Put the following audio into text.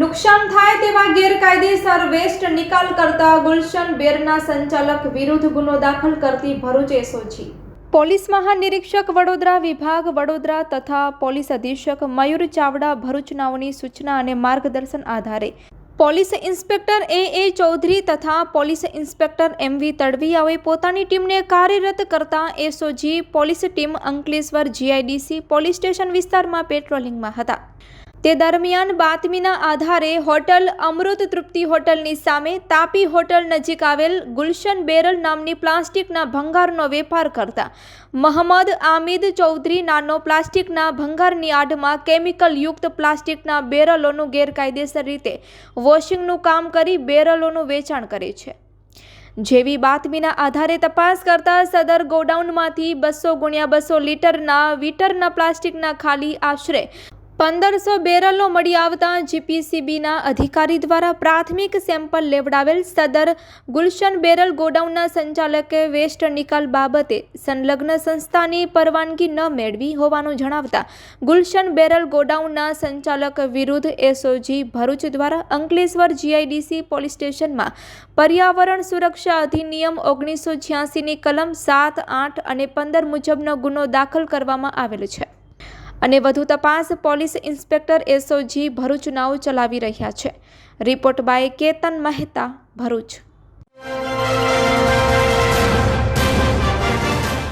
નુકસાન થાય તેવા ગેરકાયદેસર વેસ્ટ નિકાલ કરતા ગુલશન બેરના સંચાલક વિરુદ્ધ ગુનો દાખલ કરતી ભરૂચ એસઓજી પોલીસ મહાનિરીક્ષક વડોદરા વિભાગ વડોદરા તથા પોલીસ અધિક્ષક મયુર ચાવડા ભરૂચનાઓની સૂચના અને માર્ગદર્શન આધારે police inspector A A Chaudhary તથા પોલીસ ઇન્સ્પેક્ટર એમ વી તડવિયાઓએ પોતાની ટીમને કાર્યરત કરતા SOG, police team Ankleshwar, GIDC, police station વિસ્તારમાં પેટ્રોલિંગમાં હતા. તે દરમિયાન બાતમીના આધારે હોટલ અમૃત તૃપ્તિ હોટલની સામે તાપી હોટલ નજીક આવેલ ગુલશન બેરલ નામની પ્લાસ્ટિકના ભંગારનો વેપાર કરતા મહંમદ આમિદ ચૌધરી નાનો પ્લાસ્ટિકના ભંગારની આડમાં કેમિકલ યુક્ત પ્લાસ્ટિકના બેરલોનું ગેરકાયદેસર રીતે વોશિંગનું કામ કરી બેરલોનું વેચાણ કરે છે. જેવી બાતમીના આધારે તપાસ કરતા સદર ગોડાઉનમાંથી બસો ગુણ્યા બસો લીટરના વીટરના પ્લાસ્ટિકના ખાલી આશરે પંદરસો બેરલો મળી આવતા જીપીસીબીના અધિકારી દ્વારા પ્રાથમિક સેમ્પલ લેવડાવેલ સદર ગુલશન બેરલ ગોડાઉનના સંચાલકે વેસ્ટ નિકાલ બાબતે સંલગ્ન સંસ્થાની પરવાનગી ન મેળવી હોવાનું જણાવતા ગુલશન બેરલ ગોડાઉનના સંચાલક વિરુદ્ધ એસઓજી ભરૂચ દ્વારા અંકલેશ્વર જીઆઈડીસી પોલીસ સ્ટેશનમાં પર્યાવરણ સુરક્ષા અધિનિયમ ઓગણીસો છ્યાસીની કલમ સાત, આઠ અને પંદર મુજબનો ગુનો દાખલ કરવામાં આવેલ છે. અને વધુ તપાસ પોલીસ ઇન્સ્પેક્ટર એસઓજી ભરૂચ નાવ ચલાવી રહ્યા છે. Report by Ketan Mehta, Bharuch.